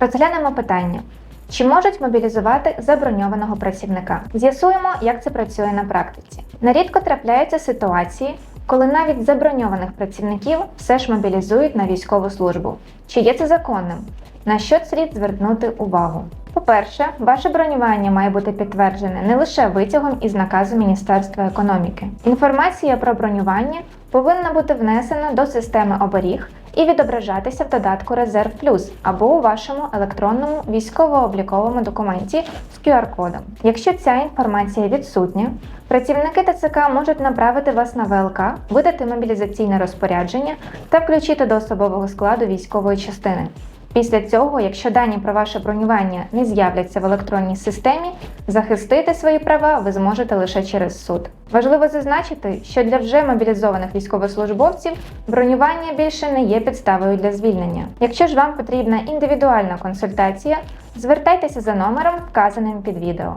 Розглянемо питання. Чи можуть мобілізувати заброньованого працівника? З'ясуємо, як це працює на практиці. Нерідко трапляються ситуації, коли навіть заброньованих працівників все ж мобілізують на військову службу. Чи є це законним? На що слід звернути увагу? По-перше, ваше бронювання має бути підтверджене не лише витягом із наказу Міністерства економіки. Інформація про бронювання повинна бути внесена до системи оберіг і відображатися в додатку Резерв Плюс або у вашому електронному військово-обліковому документі з QR-кодом. Якщо ця інформація відсутня, працівники ТЦК можуть направити вас на ВЛК, видати мобілізаційне розпорядження та включити до особового складу військової частини. Після цього, якщо дані про ваше бронювання не з'являться в електронній системі, захистити свої права ви зможете лише через суд. Важливо зазначити, що для вже мобілізованих військовослужбовців бронювання більше не є підставою для звільнення. Якщо ж вам потрібна індивідуальна консультація, звертайтеся за номером, вказаним під відео.